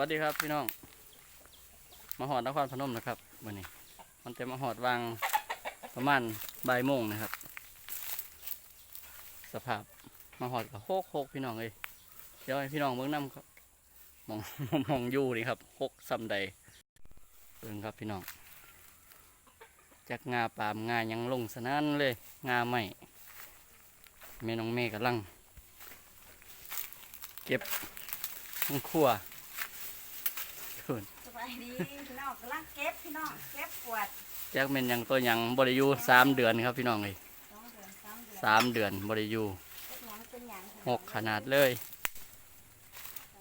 วัสดีครับพี่น้อง มาหอดนครพนมนะครับวันนี้ มันจะมาหอดวางประมาณบ่ายโมงนะครับ สภาพมาหอดกับโคกโคกพี่น้องเลยเดี๋ยวให้พี่น้องเบื้องน้ำครับมองมองอยู่นี่ครับโคกซ้ำใดเบิ่งครับพี่น้องจากงาปามงายังลงสนั่นเลยงาใหม่แม่น้องเมฆกำลัง เก็บทั้งครัว คุณสบายดีพี่น้องกำลังเก็บพี่น้องเก็บกวาดแจ็คเมนยังตัวยังบริยูสามเดือนครับพี่น้องเลยสองเดือนสามเดือนสามเดือนบริยูเก็บหยังเป็นหยังหกขนาดเลย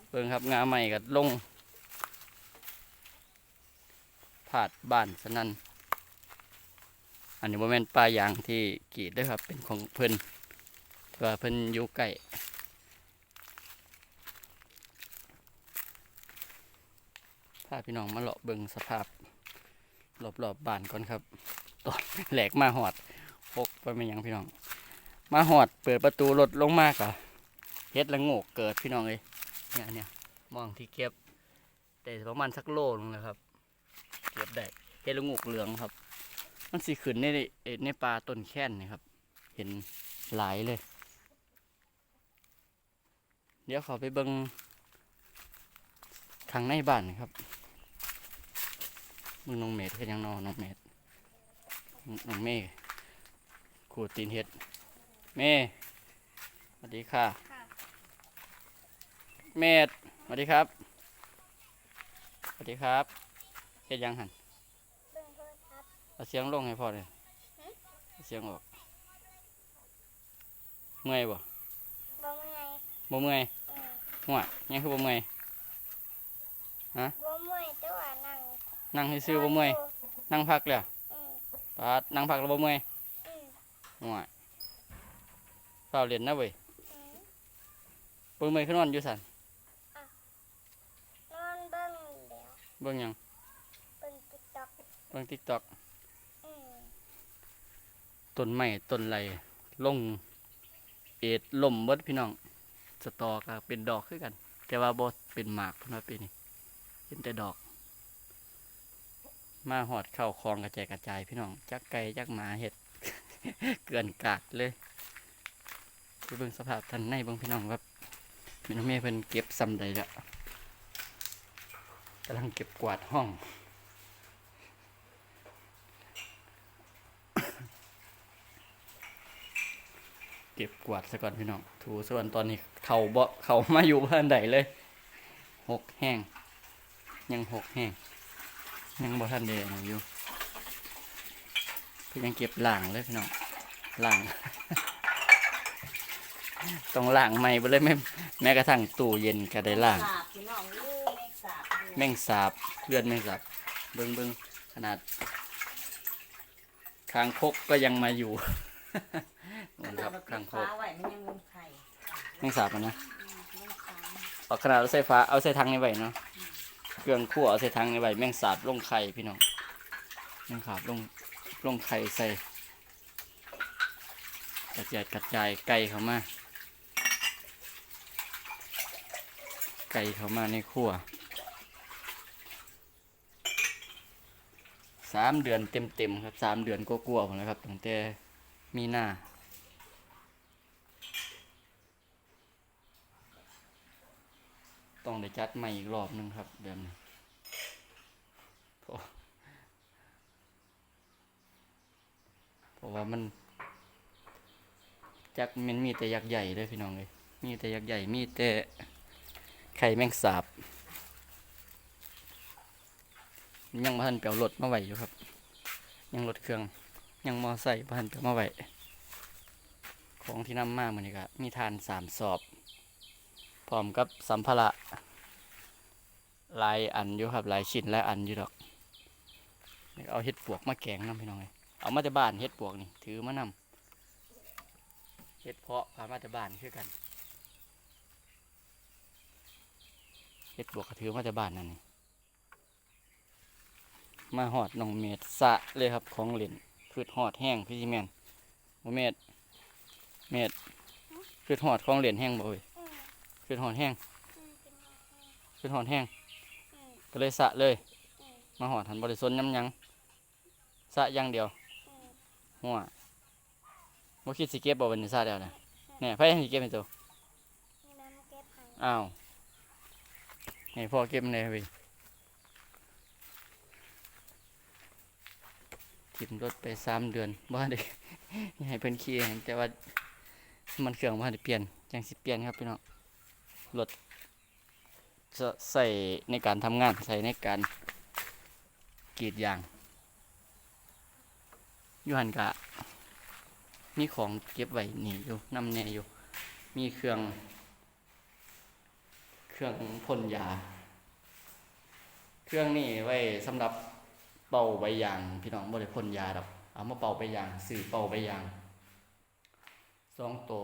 เบิ่งครับงาใหม่กับลงผาดบ้านสนั่นอันนี้โมเมนปลายางที่กรีดเด้วยครับเป็นของเพิ่นเพื่อเพิ่นอยู่ใกล้ พาพี่น้องมาเลาะเบิ่งสภาพรอบๆบบ้านก่อนครับตอนแหลกมาหอดพกไปไม่ยังพี่น้อง มาหอดเปิดประตูรถลงมากอะเฮ็ดละโงกเกิดพี่น้องเลยเนี่ยเนี่ยมองที่เก็บได้ประมาณสักโลนึงแล้วครับเก็บได้เฮ็ดละโงกเหลืองครับ มันสีขึ้นในในปลาต้นแค้นนี่ครับ เห็นหลายเลย เดี๋ยวขาไปเบิงข้างในบ้านครับ มึงน้องเมดเฮ็ดหยังนอน้องเมดน้องเมฆขูดตีนเฮ็ดเมย์สวัสดีค่ะค่ะ เมดสวัสดีครับสวัสดีครับเฮ็ดหยังหันเบิ่งโทรทัศน์เอาเสียงลงให้พ่อเลยเอาเสียงออก เมื่อยบ่บ่เมื่อยบ่เมื่อยเออหัวยังคือบ่เมื่อยบ่เมื่อยแต่ว่านั่ง นั่งให้ซื้อบ่เมื่อยนั่งพักแล้วอืมปาดนั่งพักแล้วบ่เมื่อยอืมหัวเฝ้าเรียนนะเว้ยบ่เมื่อยขึ้นนอนอยู่สันนอนเบิ่งเดี๋ยวเบิ่งยังเบิ่งติ๊กต็อกเบิ่ง TikTok อืมต้นไม้ต้นไรลงเอ็ดล่มเบิดพี่น้องสตอกเป็นดอกคือกัน แต่ว่าบ่เป็นหมากเพิ่นว่าปีนี้เห็นแต่ดอก มาหอดเข้าคลองกระจายกระจายพี่น้อง จักไก่จักหมาเห็ด เกลือนกาดเลยไปเบิ่งสภาพทันในเบิ่งพี่น้องครับมีน้องเมย์เพิ่นเก็บซ้ำใดล้วกำลังเก็บกวาดห้องเก็บกวาดซะก่อนพี่น้อง ถูส่วนตอนนี้เขาบ่เขามาอยู่บ้านใดเลย หกแห้ง ยังหกแห้ง ยังบ่ทันเดนอยู่เพิ่นยังเก็บล่างเลยพี่น้องล่างต้องล่างใหม่ไปเลยแม่แม้กระทั่งตู้เย็นก็ได้ล่างสาบพี่น้องลูกแม่สาบอยู่แม่งสาบเลือดแม่งสาบเบิ้งเบิ้งขนาดคางคกก็ยังมาอยู่นู่นครับเอคางคฟ้ากไว้มันยังงมไข่แม่งสาบอะนะอืมแม่สาบเอาขนาดเอาใส่ฟ้าเอาใส่ทังในไว้เนาะ เครื่องคั่วเอาใส่ทังในไว้แมงสาบลงไข่พี่น้องแมงสาบลงลงไข่ใส่กระจายกระจายไก่เข้ามา ไก่เข้ามาในครัวสามเดือนเต็มๆครับสามเดือนก็กลัวผมแล้วครับตั้งแต่มีหน้า ต้องได้จัดใหม่อีกรอบหนึงครับแบบนี้เพราะเพราะว่ามันจักมันมีแต่ยักษ์ใหญ่เลยพี่น้องเลยมีแต่ยักษ์ใหญ่มีแต่ไข่แมงสาบ ยังมาทันเปียวรถมาไหวอยู่ครับ ยังรถเครื่องยังมอไซค์มาทันเปียวมาไหวของที่นำมากเหมือนกันมีทานสามสอบพร้อมกับสัมภาระ หลายอันอยู่ครับหลายชิ้นหลายอันอยู่ดอกนี่ก็เอาเห็ดปวกมาแกงน้ำพี่น้องเลยเอามาจากบ้านเห็ดปวกนี่ถือมานำเห็ดเพาะพามาจากบ้านคือกันเห็ดปวกก็ถือมาจากบ้านนั่นนี่มาหอดน้องเมดสะเลยครับของเหล่นพืชหอดแห้งพี่จิแมนโมเมดเมดพืชหอดของเหล่นแห้งบ่เว้ยอืมพืชหอดแห้งอืมเป็นไงพืชหอดแห้ง ก็เลยสะเลย มาหอดหันบริสนย้ำหยังสะอย่างเดียวหัวบ่คิดสิเก็บบ่วันนี้ซาแล้วนะเนี่ยไผให้สิเก็บให้ตัวนี่น้ำเก็บให้อ้าวให้พ่อเก็บในเว้ยทิมรถไปสามเดือนบ่ได้ให้เพิ่นขี่ให้แต่ว่ามันเครื่องบ่ได้เปลี่ยนจังสิเปลี่ยนครับพี่น้องรถจะ ใส่ในการทำงานใส่ในการกรีดยางยู่หันกะ มีของเก็บไว้นี่อยู่นำแน่อยู่ มีเครื่อง เครื่องพ่นยา เครื่องนี่ไว้สำหรับเป่าใบยาง พี่น้องบ่ได้พ่นยาดอกเอามาเป่าใบยางสื่อเป่าใบยางสองตัว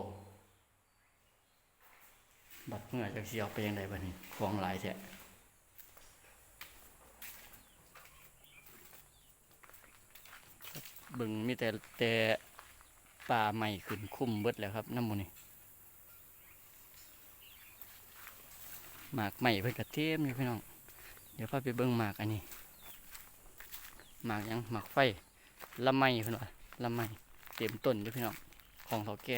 บัดเมื่อจากสิเอาไปยังไงบัดนี้ของหลายแท้เบึงมีแต่แต่ป่าใหม่ขึ้นคุ้มเบิดแล้วครับน้ำมูนี่หมากใหม่เพิ่นกระเทียมอยู่พี่น้อง เดี๋ยวพาไปเบิ่งหมากอันนี้หมากยังหมากไฟลำไม้เพิ่นว่าลำไม้เต็มต้นอยู่พี่น้องของเขาแก่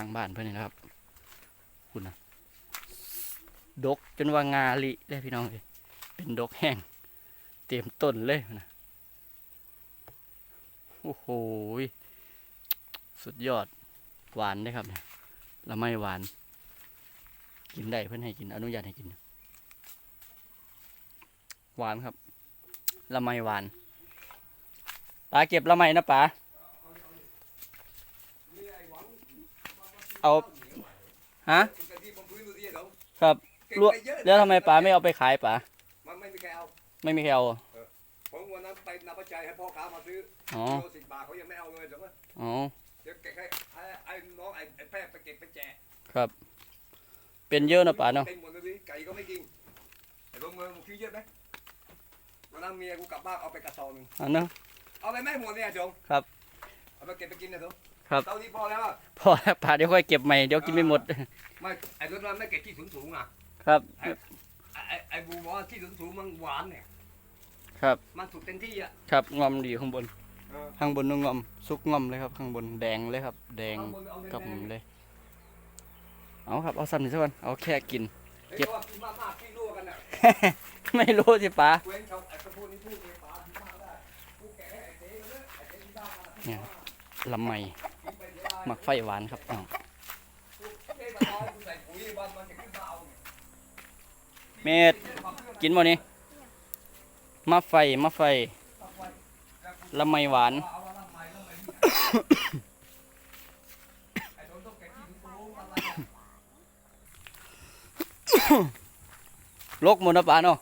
างบ้านเพิ่นนี่นะครับ คุณนะดกจนว่างาลิเลยพี่น้องเลยเป็นดกแห้ง เต็มต้นเลยนะโอ้โหสุดยอดหวานได้ครับเนี่ยละไม่หวาน กินได้เพื่อนให้กิน อนุญาตให้กิน หวานครับละไม่หวานปลาเก็บละไม่นะปลา เอาฮะแต่ที่ผมพื้นดูที่เดี๋ยวครับเก่งลวกไปเยอะนะแล้วทำไมปลาไม่เอาไปขายปลามันไม่มีใครเอาไม่มีใครเอาผมวันนั้นไปนับปัจจัยให้พ่อค้ามาซื้ออ๋อโลสิบบาทเขายังไม่เอาเงินหรอกวะอ๋อเดี๋ยวแกให้ให้ไอ้น้องไอ้ไอ้แพร่ไปเก็บไปแจกครับ เป็นเยอะนะปลาเนาะเป็นหมดเลยไก่ก็ไม่กินไอ้ลงมือมึงคิดเยอะไหมวันนั้นเมียกูกลับบ้านเอาไปกระสอบหนึงอันเนาะเอาไปไม่หมดเนี่ยจงครับเอาไปเก็บไปกินนะจง ครับ เท่านี้พอแล้วอะพอแล้วปลาเดี๋ยวค่อยเก็บใหม่เดี๋ยวกินไม่หมด ไม่ไอ้รถนั้นไม่เก็บที่สูงสูงๆอะครับ ไอ้ไอ้ไอ้บูบอกว่าที่สูงสูงๆมันหวานเนี่ยครับ มันสุกเต็มที่อะครับงอมดีข้างบน เออข้างบนนุ่งงอมซุกงอมเลยครับ ข้างบนแดงเลยครับ แดงเอาบนเอากับแน่ๆเลย เอาครับเอาซ้ำหนึ่งสักวันเอาแค่กินเฮ้ยเก็บพราะว่ากินมากๆที่รั่วกันอะไม่รู้สิป้า เว้นเขาไอ้กระพูดนี่พูดเลยปลาที่มากได้พูดแก่ให้ไอ้เจ๊เลยไอ้เจ๊ที่บ้านมันเนี่ย ลำไม หมักไฟหวานครับน้องเมาน้อยกูใส่ปุ๋ยวันมันจะขึ้นมดกินบ่นี่มาไฟมาไฟลำไมหวานลูกหมดนะป้าเนาะ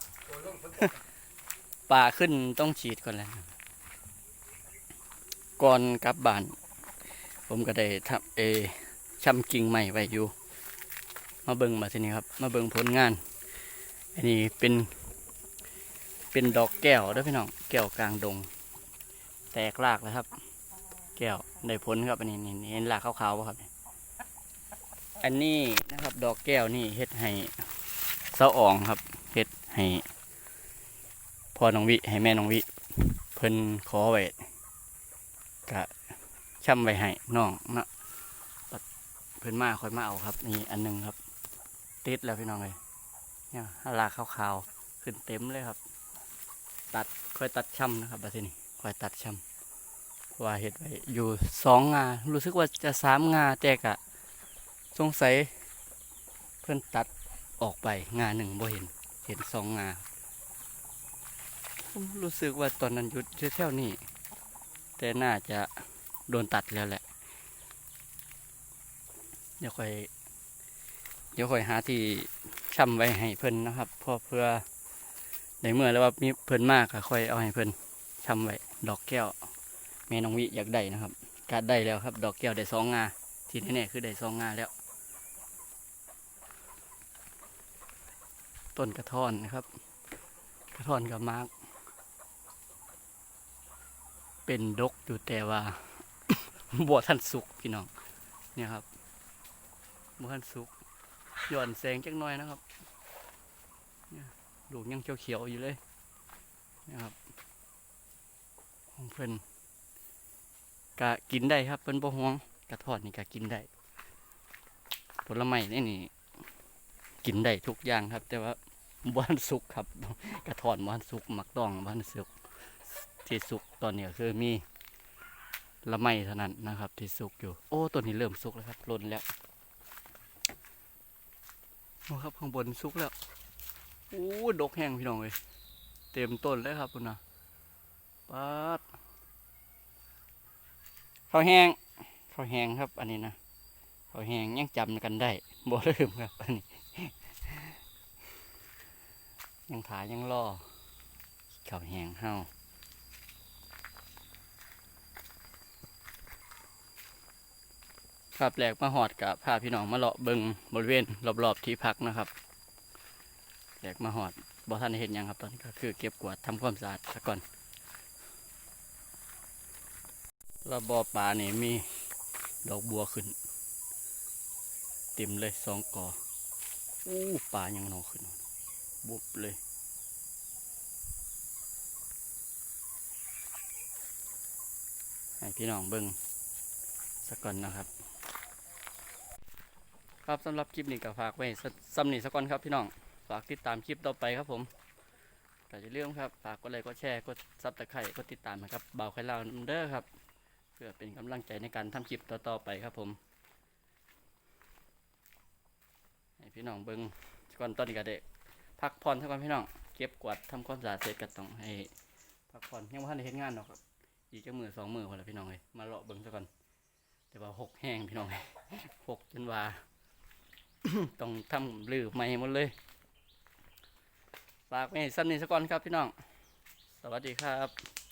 ป่าขึ้นต้องฉีดก่อนแล้วก่อนกลับบ้าน ผมก็ได้ทำเอชำกิ่งใหม่ไว้อยู่ มาเบิ่งมาทีนี้ครับ มาเบิ่งผลงาน อันนี้เป็น เป็นดอกแก้วด้วยพี่น้อง แก้วกลางดง แตกรากแล้วครับ แก้วได้ผลครับอันนี้นี่นี่เห็นรากขาวๆป่ะครับ อันนี้นะครับ ดอกแก้วนี่เฮ็ดให้เสาอ่องครับเฮ็ดให้พ่อน้องวิให้แม่น้องวิ เพิ่นขอไว้กะ ช่ำไว้ให้น้องเนาะปัดเพิ่อนมาค่อยมาเอาครับ นี่อันหนึงครับ ติดแล้วพี่น้องเลยเนี่ยลาขาวๆขึ้นเต็มเลยครับ ตัดค่อยตัดช่ำนะครับบัดนี้ค่อยตัดช่ำว่าเห็ดไว้อยู่สองงา รู้สึกว่าจะสามงาแต่กะสงสัยเพิ่อนตัดออกไปงาหนึ่งบ่เห็น เห็นสองงารู้สึกว่าตอนนั้นหยุดแถวๆนี้แต่น่าจะ โดนตัดแล้วแหละ เดี๋ยวค่อย เดี๋ยวค่อยหาที่ช่ำไว้ให้เพิ่นนะครับเพอเพื่อในเมื่อแล้วว่ามีเพิ่นมากก็ค่อยเอาให้เพิ่นช่ำไว้ดอกแก้วแม่น้องวิอยากได้นะครับการได้แล้วครับ ดอกแก้วได้สองงาที่แน่ๆคือได้สองงาแล้ว ต้นกระท่อนนะครับ กระท่อนกับมาร์กเป็นดกอยู่แต่ว่า บัวท่านสุกพี่น้อง เนี่ยครับบัวท่านสุกหย่อนแสงจักหน่อยนะครับเนี่ยลูยังเขียวๆอยู่เลยนะครับของเพิ่นกะกินได้ครับเพิ่นบ่ห่วงกระทอดนี่กะกินได้ผลไม้นี่นี่กินได้ทุกอย่างครับ แต่ว่าบ้านสุกครับ กระทอดบ้านสุกหมักต้องบ้านสุกที่สุกตอนนี้คือมี ละไมเท่านั้นนะครับ ที่สุกอยู่ โอ้ตัวนี้เริ่มสุกแล้วครับล่นแล้วโอ้ครับข้างบนสุกแล้วโอ้ดกแห้งพี่น้องเลยเต็มต้นเลยครับคุณนะปัดข้าวแห้งข้าวแห้งครับอันนี้นะเขาแห้งยังจำกันได้บ่ลืมครับอันนี้ ยังขายยังรอเขาแห้งเฮา ครับแหลกมาหอดกับพาพี่น้องมาเลาะเบิงบริเวณรอบๆที่พักนะครับแหลกมาหอดบ่ท่านเห็นยังครับตอนนี้ก็คือเก็บกวาดทำความสะอาดซะก่อนระบอป่านี่มีดอกบัวขึ้น เต็มเลยสองกออู้ปลายังนอขึ้นบุบเลยให้พี่น้องเบิ้งสักก่อนนะครับ ครับสำหรับคลิปนี้ก็ฝากไว้สสำนีสักก่อนครับพี่น้องฝากติดตามคลิปต่อไปครับผมก็จะเรื่องครับฝากกดไลค์กดแชร์กดซับตะไคร่กดติดตามนะครับเบาไข่ลาวเด้อครับ เพื่อเป็นกำลังใจในการทำคลิปต่อๆไปครับผมให้พี่น้องเบิ้งก่อนตอนนี้ก็ได้พักผ่อนเท่ากันพี่น้องเก็บกวาดทำความสะอาดเสร็จก็ต้องให้พักผ่อนยังว่าทันได้เห็นงานหรอกครับอีกจะมือสองมือพอแล้วพี่น้องเลยมาเลาะเบิ้งซะก่อนแต่ว่าหกแห้งพี่น้องเลยหกจนว่า ต้องทำลือใหม่หมดเลยฝากไว้ซ้นนี้สักก่อนครับพี่น้อง สวัสดีครับ